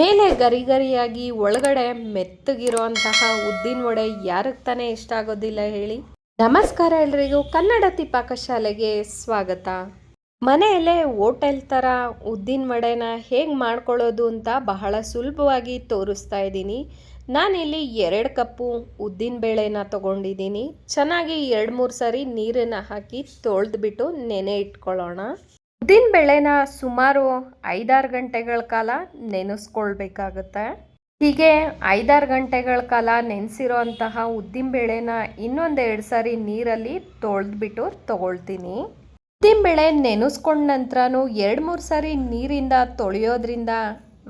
ಮೇಲೆ ಗರಿ ಗರಿಯಾಗಿ ಒಳಗಡೆ ಮೆತ್ತಗಿರುವಂತಹ ಉದ್ದಿನ ವಡೆ ಯಾರಿಗೆ ತಾನೇ ಇಷ್ಟ ಆಗೋದಿಲ್ಲ ಹೇಳಿ. ನಮಸ್ಕಾರ ಎಲ್ರಿಗೂ, ಕನ್ನಡ ಪಾಕಶಾಲೆಗೆ ಸ್ವಾಗತ. ಮನೆಯಲ್ಲೇ ಹೋಟೆಲ್ ಥರ ಉದ್ದಿನ ವಡೆನ ಹೇಗೆ ಮಾಡ್ಕೊಳ್ಳೋದು ಅಂತ ಬಹಳ ಸುಲಭವಾಗಿ ತೋರಿಸ್ತಾ ಇದ್ದೀನಿ. ನಾನಿಲ್ಲಿ ಎರಡು ಕಪ್ಪು ಉದ್ದಿನ ಬೇಳೆನ ತಗೊಂಡಿದ್ದೀನಿ. ಚೆನ್ನಾಗಿ ಎರಡು ಮೂರು ಸಾರಿ ನೀರನ್ನು ಹಾಕಿ ತೊಳೆದ್ಬಿಟ್ಟು ನೆನೆ ಇಟ್ಕೊಳ್ಳೋಣ. ಉದ್ದಿನ ಬೆಳೆನ ಸುಮಾರು ಐದಾರು ಗಂಟೆಗಳ ಕಾಲ ನೆನೆಸ್ಕೊಳ್ಬೇಕಾಗತ್ತೆ. ಹೀಗೆ ಐದಾರು ಗಂಟೆಗಳ ಕಾಲ ನೆನೆಸಿರೋ ಅಂತಹ ಉದ್ದಿನ ಬೇಳೆನ ಇನ್ನೊಂದೆರಡು ಸಾರಿ ನೀರಲ್ಲಿ ತೊಳೆದ್ಬಿಟ್ಟು ತಗೊಳ್ತೀನಿ. ಉದ್ದಿನಬೇಳೆ ನೆನೆಸ್ಕೊಂಡ ನಂತರನೂ ಎರಡು ಮೂರು ಸಾರಿ ನೀರಿಂದ ತೊಳೆಯೋದ್ರಿಂದ,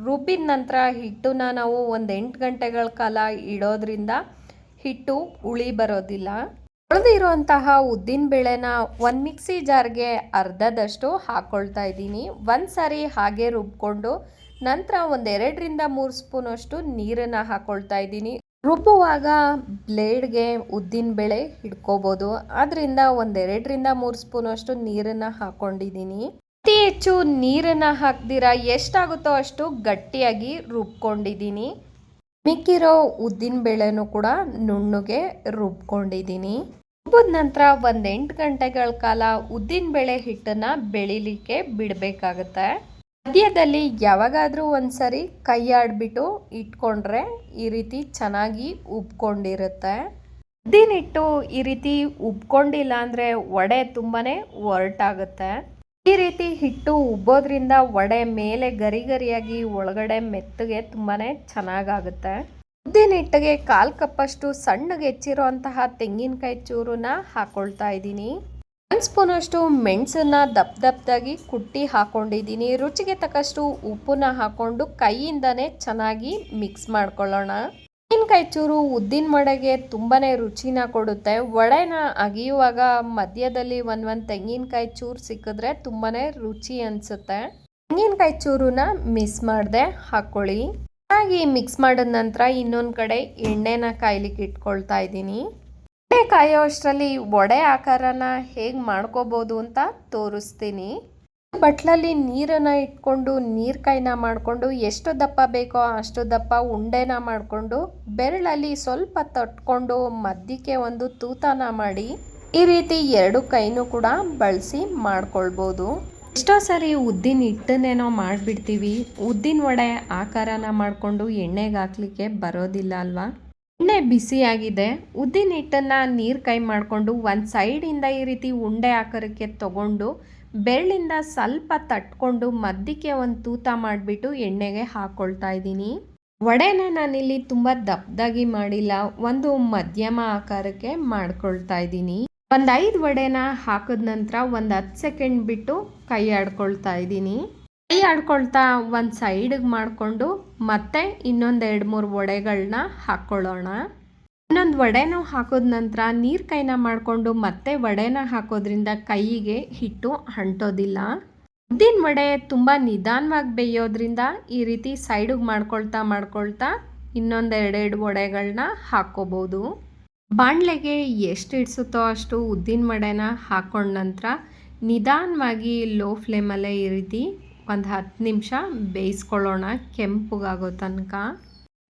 ರುಬ್ಬಿದ ನಂತರ ಹಿಟ್ಟನ್ನ ನಾವು ಒಂದು ಎಂಟು ಗಂಟೆಗಳ ಕಾಲ ಇಡೋದ್ರಿಂದ ಹಿಟ್ಟು ಉಳಿ ಬರೋದಿಲ್ಲ. ತೊಳೆದಿರುವಂತಹ ಉದ್ದಿನ ಬೇಳೆನ ಒಂದು ಮಿಕ್ಸಿ ಜಾರ್ಗೆ ಅರ್ಧದಷ್ಟು ಹಾಕ್ಕೊಳ್ತಾ ಇದ್ದೀನಿ. ಒಂದು ಸಾರಿ ಹಾಗೆ ರುಬ್ಕೊಂಡು ನಂತರ ಒಂದೆರಡರಿಂದ ಮೂರು ಸ್ಪೂನಷ್ಟು ನೀರನ್ನು ಹಾಕ್ಕೊಳ್ತಾ ಇದ್ದೀನಿ. ರುಬ್ಬುವಾಗ ಬ್ಲೇಡ್ಗೆ ಉದ್ದಿನ ಬೇಳೆ ಹಿಡ್ಕೋಬೋದು. ಅದರಿಂದ ಒಂದೆರಡರಿಂದ ಮೂರು ಸ್ಪೂನಷ್ಟು ನೀರನ್ನು ಹಾಕ್ಕೊಂಡಿದ್ದೀನಿ ಅತಿ ಹೆಚ್ಚು ನೀರನ್ನು ಹಾಕ್ದಿರ ಎಷ್ಟಾಗುತ್ತೋ ಅಷ್ಟು ಗಟ್ಟಿಯಾಗಿ ರುಬ್ಕೊಂಡಿದ್ದೀನಿ. ಮಿಕ್ಕಿರೋ ಉದ್ದಿನ ಬೇಳೆನೂ ಕೂಡ ನುಣ್ಣಗೆ ರುಬ್ಕೊಂಡಿದ್ದೀನಿ. ರುಬ್ಬಿದ ನಂತರ ಒಂದು ಎಂಟು ಗಂಟೆಗಳ ಕಾಲ ಉದ್ದಿನ ಬೇಳೆ ಹಿಟ್ಟನ್ನು ಬೆಳಿಲಿಕ್ಕೆ ಬಿಡಬೇಕಾಗತ್ತೆ. ಮಧ್ಯದಲ್ಲಿ ಯಾವಾಗಾದರೂ ಒಂದ್ಸರಿ ಕೈ ಆಡ್ಬಿಟ್ಟು ಇಟ್ಕೊಂಡ್ರೆ ಈ ರೀತಿ ಚೆನ್ನಾಗಿ ಉಬ್ಕೊಂಡಿರುತ್ತೆ ಉದ್ದಿನ ಹಿಟ್ಟು ಈ ರೀತಿ ಉಬ್ಕೊಂಡಿಲ್ಲ ಅಂದರೆ ವಡೆ ತುಂಬಾ ಒರಟಾಗುತ್ತೆ. ಈ ರೀತಿ ಹಿಟ್ಟು ಉಬ್ಬೋದ್ರಿಂದ ವಡೆ ಮೇಲೆ ಗರಿ ಗರಿಯಾಗಿ ಒಳಗಡೆ ಮೆತ್ತಗೆ ತುಂಬಾ ಚೆನ್ನಾಗಾಗುತ್ತೆ. ಉದ್ದಿನ ಹಿಟ್ಟಿಗೆ ಕಾಲು ಕಪ್ಪಷ್ಟು ಸಣ್ಣಗೆ ಹೆಚ್ಚಿರುವಂತಹ ತೆಂಗಿನಕಾಯಿ ಚೂರನ್ನ ಹಾಕೊಳ್ತಾ ಇದ್ದೀನಿ. ಒಂದು ಸ್ಪೂನಷ್ಟು ಮೆಣಸನ್ನ ದಪ್ಪ ದಪ್ಪದಾಗಿ ಕುಟ್ಟಿ ಹಾಕೊಂಡಿದ್ದೀನಿ. ರುಚಿಗೆ ತಕ್ಕಷ್ಟು ಉಪ್ಪನ್ನ ಹಾಕೊಂಡು ಕೈಯಿಂದನೇ ಚೆನ್ನಾಗಿ ಮಿಕ್ಸ್ ಮಾಡ್ಕೊಳ್ಳೋಣ. ತೆಂಗಿನಕಾಯಿ ಚೂರು ಉದ್ದಿನ ಮಡೆಗೆ ತುಂಬಾ ರುಚಿನ ಕೊಡುತ್ತೆ. ವಡೆನ ಅಗಿಯುವಾಗ ಮಧ್ಯದಲ್ಲಿ ಒಂದು ಒಂದು ತೆಂಗಿನಕಾಯಿ ಚೂರು ಸಿಕ್ಕಿದ್ರೆ ತುಂಬಾ ರುಚಿ ಅನಿಸುತ್ತೆ. ತೆಂಗಿನಕಾಯಿ ಚೂರನ್ನ ಮಿಸ್ ಮಾಡದೆ ಹಾಕ್ಕೊಳ್ಳಿ ಚೆನ್ನಾಗಿ ಮಿಕ್ಸ್ ಮಾಡಿದ ನಂತರ ಇನ್ನೊಂದು ಕಡೆ ಎಣ್ಣೆನ ಕಾಯ್ಲಿಕ್ಕೆ ಇಟ್ಕೊಳ್ತಾ ಇದ್ದೀನಿ. ಎಣ್ಣೆ ಕಾಯೋ ಅಷ್ಟರಲ್ಲಿ ವಡೆ ಆಕಾರನ ಹೇಗೆ ಮಾಡ್ಕೋಬೋದು ಅಂತ ತೋರಿಸ್ತೀನಿ. ಬಟ್ಲಲ್ಲಿ ನೀರನ್ನು ಇಟ್ಕೊಂಡು ನೀರು ಕಾಯಿನ ಮಾಡಿಕೊಂಡು ಎಷ್ಟು ದಪ್ಪ ಬೇಕೋ ಅಷ್ಟು ದಪ್ಪ ಉಂಡೆನ ಮಾಡಿಕೊಂಡು ಬೆರಳಲ್ಲಿ ಸ್ವಲ್ಪ ತಟ್ಕೊಂಡು ಮಧ್ಯಕ್ಕೆ ಒಂದು ತೂತನ ಮಾಡಿ ಈ ರೀತಿ ಎರಡು ಕೈನೂ ಕೂಡ ಬಳಸಿ ಮಾಡ್ಕೊಳ್ಬೋದು. ಎಷ್ಟೋ ಸಾರಿ ಉದ್ದಿನ ಹಿಟ್ಟನ್ನೇನೋ ಮಾಡಿಬಿಡ್ತೀವಿ. ಉದ್ದಿನ ವಡೆ ಆಕಾರನ ಮಾಡಿಕೊಂಡು ಎಣ್ಣೆಗೆ ಹಾಕ್ಲಿಕ್ಕೆ ಬರೋದಿಲ್ಲ ಅಲ್ವಾ? ಎಣ್ಣೆ ಬಿಸಿಯಾಗಿದೆ ಉದ್ದಿನ ಹಿಟ್ಟನ್ನು ನೀರು ಕೈ ಮಾಡಿಕೊಂಡು ಒಂದು ಸೈಡಿಂದ ಈ ರೀತಿ ಉಂಡೆ ಆಕಾರಕ್ಕೆ ತಗೊಂಡು ಬೆರಳಿಂದ ಸ್ವಲ್ಪ ತಟ್ಕೊಂಡು ಮಧ್ಯಕ್ಕೆ ಒಂದು ತೂತ ಮಾಡಿಬಿಟ್ಟು ಎಣ್ಣೆಗೆ ಹಾಕ್ಕೊಳ್ತಾ ಇದ್ದೀನಿ. ವಡೆನ ನಾನಿಲ್ಲಿ ತುಂಬ ದಪ್ಪದಾಗಿ ಮಾಡಿಲ್ಲ. ಒಂದು ಮಧ್ಯಮ ಆಕಾರಕ್ಕೆ ಮಾಡ್ಕೊಳ್ತಾ ಇದ್ದೀನಿ. ಒಂದು ಐದು ವಡೆನ ಹಾಕಿದ ನಂತರ ಒಂದು ಹತ್ತು ಸೆಕೆಂಡ್ ಬಿಟ್ಟು ಕೈ ಆಡ್ಕೊಳ್ತಾ ಇದ್ದೀನಿ. ಕೈ ಆಡ್ಕೊಳ್ತಾ ಒಂದು ಸೈಡಿಗೆ ಮಾಡಿಕೊಂಡು ಮತ್ತೆ ಇನ್ನೊಂದು ಎರಡು ಮೂರು ವಡೆಗಳನ್ನ ಹಾಕ್ಕೊಳ್ಳೋಣ. ಇನ್ನೊಂದು ವಡೆನೂ ಹಾಕೋದ ನಂತರ ನೀರು ಕೈನ ಮಾಡಿಕೊಂಡು ಮತ್ತೆ ವಡೆನ ಹಾಕೋದ್ರಿಂದ ಕೈಗೆ ಹಿಟ್ಟು ಅಂಟೋದಿಲ್ಲ. ಉದ್ದಿನ ವಡೆ ತುಂಬ ನಿಧಾನವಾಗಿ ಬೇಯೋದ್ರಿಂದ ಈ ರೀತಿ ಸೈಡಿಗೆ ಮಾಡ್ಕೊಳ್ತಾ ಮಾಡ್ಕೊಳ್ತಾ ಇನ್ನೊಂದು ಎರಡೆರಡು ವಡೆಗಳನ್ನ ಹಾಕ್ಕೋಬೋದು. ಬಾಣಲೆಗೆ ಎಷ್ಟು ಇಡಿಸುತ್ತೋ ಅಷ್ಟು ಉದ್ದಿನ ಮಡೆನ ಹಾಕೊಂಡ ನಂತರ ನಿಧಾನವಾಗಿ ಲೋ ಫ್ಲೇಮಲ್ಲೇ ಈ ರೀತಿ ಒಂದು ಹತ್ತು ನಿಮಿಷ ಬೇಯಿಸ್ಕೊಳ್ಳೋಣ. ಕೆಂಪುಗಾಗೋ ತನಕ.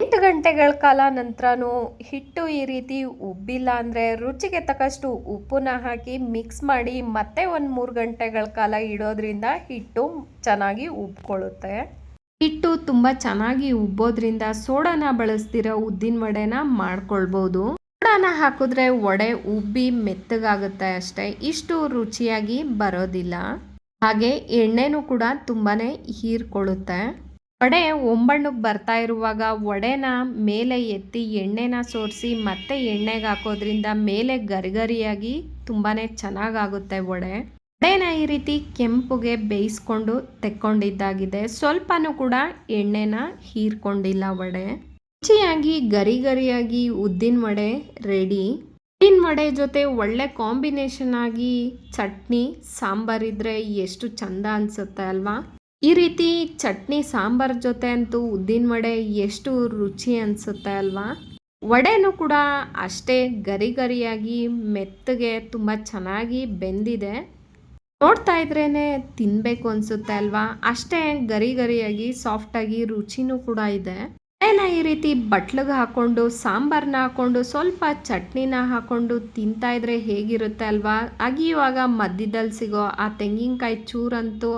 ಎಂಟು ಗಂಟೆಗಳ ಕಾಲ ನಂತರನೂ ಹಿಟ್ಟು ಈ ರೀತಿ ಉಬ್ಬಿಲ್ಲ ಅಂದರೆ ರುಚಿಗೆ ತಕ್ಕಷ್ಟು ಉಪ್ಪನ್ನ ಹಾಕಿ ಮಿಕ್ಸ್ ಮಾಡಿ ಮತ್ತೆ ಒಂದು ಮೂರು ಗಂಟೆಗಳ ಕಾಲ ಇಡೋದ್ರಿಂದ ಹಿಟ್ಟು ಚೆನ್ನಾಗಿ ಉಬ್ಕೊಳ್ಳುತ್ತೆ. ಹಿಟ್ಟು ತುಂಬ ಚೆನ್ನಾಗಿ ಉಬ್ಬೋದ್ರಿಂದ ಸೋಡಾನ ಬಳಸ್ತಿರೋ ಉದ್ದಿನ ವಡೆನ ಮಾಡ್ಕೊಳ್ಬೋದು. ಸೋಡಾನ ಹಾಕಿದ್ರೆ ವಡೆ ಉಬ್ಬಿ ಮೆತ್ತಗಾಗುತ್ತೆ ಅಷ್ಟೇ. ಇಷ್ಟು ರುಚಿಯಾಗಿ ಬರೋದಿಲ್ಲ. ಹಾಗೆ ಎಣ್ಣೆನೂ ಕೂಡ ತುಂಬಾ ಹೀರ್ಕೊಳ್ಳುತ್ತೆ. ವಡೆ ಒಂಬಣ್ಣಕ್ಕೆ ಬರ್ತಾ ಇರುವಾಗ ವಡೆನ ಮೇಲೆ ಎತ್ತಿ ಎಣ್ಣೆನ ಸೋರಿಸಿ ಮತ್ತೆ ಎಣ್ಣೆಗೆ ಹಾಕೋದ್ರಿಂದ ಮೇಲೆ ಗರಿಗರಿಯಾಗಿ ತುಂಬಾ ಚೆನ್ನಾಗಾಗುತ್ತೆ ವಡೆ. ವಡೆನ ಈ ರೀತಿ ಕೆಂಪುಗೆ ಬೇಯಿಸ್ಕೊಂಡು ತೆಕ್ಕೊಂಡಿದ್ದಾಗಿದೆ. ಸ್ವಲ್ಪನೂ ಕೂಡ ಎಣ್ಣೆನ ಹೀರ್ಕೊಂಡಿಲ್ಲ ವಡೆ. ರುಚಿಯಾಗಿ ಗರಿ ಗರಿಯಾಗಿ ಉದ್ದಿನ ವಡೆ ರೆಡಿ ಉದ್ದಿನ ವಡೆ ಜೊತೆ ಒಳ್ಳೆ ಕಾಂಬಿನೇಷನ್ ಆಗಿ ಚಟ್ನಿ ಸಾಂಬಾರಿದ್ರೆ ಎಷ್ಟು ಚಂದ ಅನ್ಸುತ್ತೆ ಅಲ್ವಾ? ಈ ರೀತಿ ಚಟ್ನಿ, ಸಾಂಬಾರ್ ಜೊತೆ ಅಂತೂ ಉದ್ದಿನ ವಡೆ ಎಷ್ಟು ರುಚಿ ಅನಿಸುತ್ತೆ ಅಲ್ವಾ? ವಡೆನೂ ಕೂಡ ಅಷ್ಟೇ ಗರಿ ಗರಿಯಾಗಿ ಮೆತ್ತಗೆ, ತುಂಬ ಚೆನ್ನಾಗಿ ಬೆಂದಿದೆ. ನೋಡ್ತಾ ಇದ್ರೇನೆ ತಿನ್ನಬೇಕು ಅನ್ಸುತ್ತೆ ಅಲ್ವಾ? ಅಷ್ಟೇ ಗರಿ ಗರಿಯಾಗಿ ಸಾಫ್ಟಾಗಿ ರುಚಿನೂ ಕೂಡ ಇದೆ. ಏನ ಈ ರೀತಿ ಬಟ್ಲಿಗೆ ಹಾಕೊಂಡು ಸಾಂಬಾರನ್ನ ಹಾಕೊಂಡು, ಸ್ವಲ್ಪ ಚಟ್ನಿನ ಹಾಕೊಂಡು ತಿಂತಾ ಇದ್ರೆ ಹೇಗಿರುತ್ತೆ ಅಲ್ವಾ? ಅಗಿಯುವಾಗ ಮಧ್ಯದಲ್ಲಿ ಸಿಗೋ ಆ ತೆಂಗಿನಕಾಯಿ ಚೂರಂತೂ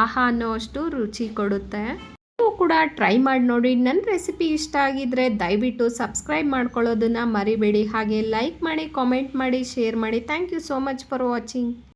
ಆಹಾ ಅನ್ನೋ ಅಷ್ಟು ರುಚಿ ಕೊಡುತ್ತೆ. ನೀವು ಕೂಡ ಟ್ರೈ ಮಾಡಿ ನೋಡಿ. ನನ್ನ ರೆಸಿಪಿ ಇಷ್ಟ ಆಗಿದ್ರೆ ದಯವಿಟ್ಟು ಸಬ್ಸ್ಕ್ರೈಬ್ ಮಾಡ್ಕೊಳ್ಳೋದನ್ನ ಮರಿಬೇಡಿ. ಹಾಗೆ ಲೈಕ್ ಮಾಡಿ, ಕಾಮೆಂಟ್ ಮಾಡಿ, ಶೇರ್ ಮಾಡಿ. Thank you so much for watching.